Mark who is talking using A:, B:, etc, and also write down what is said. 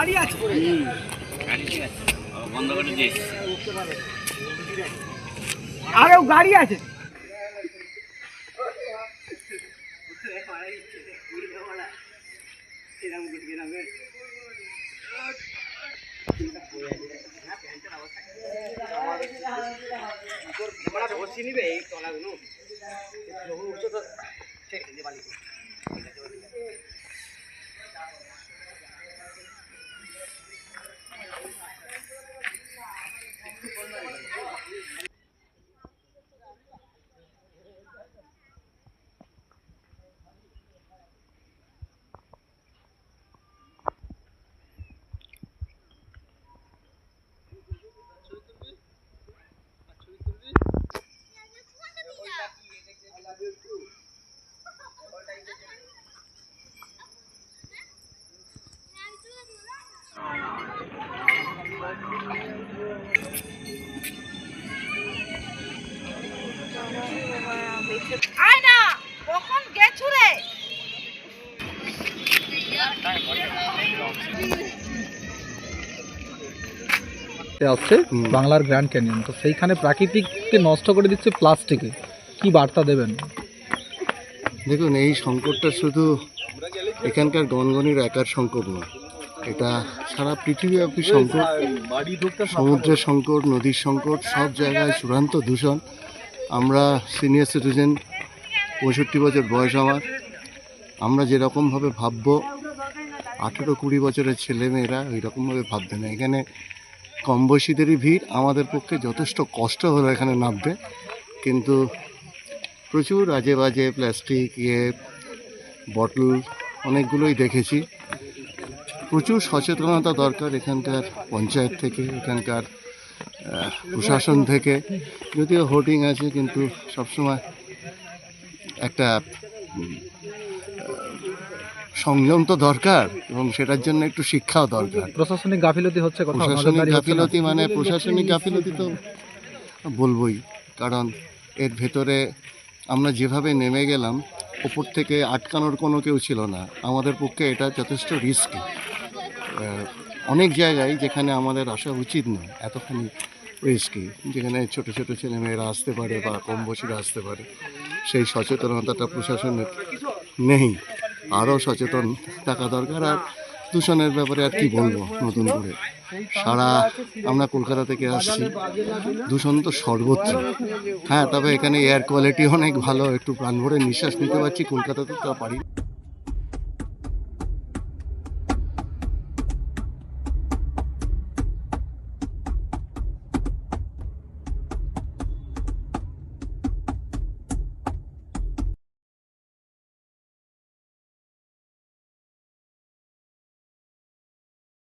A: গাড়ি আছে?
B: আরও গাড়ি আছে বন্ধ করে দিস
A: আরও গাড়ি আছে।
C: আসছে বাংলার গ্র্যান্ড ক্যানিয়ন তো সেইখানে প্রাকৃতিককে নষ্ট করে দিচ্ছে প্লাস্টিকে। কি বার্তা দেবেন?
D: দেখুন এই সংকটটা শুধু এখানকার গনগনির একার সংকট নয়। এটা সারা পৃথিবীব্যাপী সংকট সমুদ্রের সংকট নদীর সংকট সব জায়গায় চূড়ান্ত দূষণ। আমরা সিনিয়র সিটিজেন পঁয়ষট্টি বছর বয়স আমার। আমরা যেরকমভাবে ভাববো আঠেরো কুড়ি বছরের ছেলেমেয়েরা ওই রকমভাবে ভাববে না। এখানে কম বয়সীদেরই ভিড়, আমাদের পক্ষে যথেষ্ট কষ্ট হলো এখানে নামতে। কিন্তু প্রচুর আজে বাজে প্লাস্টিক ইয়ে বটল অনেকগুলোই দেখেছি। প্রচুর সচেতনতা দরকার এখানকার পঞ্চায়েত থেকে, এখানকার প্রশাসন থেকে। যদিও হোর্ডিং আছে, কিন্তু সবসময় একটা সংযম তো দরকার এবং সেটার জন্য একটু শিক্ষাও দরকার।
C: প্রশাসনিক গাফিলতি হচ্ছে
D: প্রশাসনিক? গাফিলতি মানে প্রশাসনিক গাফিলতি তো বলবই কারণ এর ভেতরে আমরা যেভাবে নেমে গেলাম ওপর থেকে আটকানোর কোনো কেউ ছিল না। আমাদের পক্ষে এটা যথেষ্ট রিস্কি অনেক জায়গায় যেখানে আমাদের আসা উচিত নয় এতখানি রিস্কি যেখানে ছোট ছোট ছেলেমেয়েরা আসতে পারে বা কম বয়সীরা আসতে পারে। সেই সচেতনতাটা প্রশাসনের নেই। আরও সচেতন থাকা দরকার। আর দূষণের ব্যাপারে আর কি বলব নতুন করে? সারা আমরা কলকাতা থেকে আসছি। দূষণ তো সর্বোচ্চ হ্যাঁ তবে এখানে এয়ার কোয়ালিটি অনেক ভালো। একটু প্রাণ ভরে নিঃশ্বাস নিতে পারছি। কলকাতাতে তা পারি।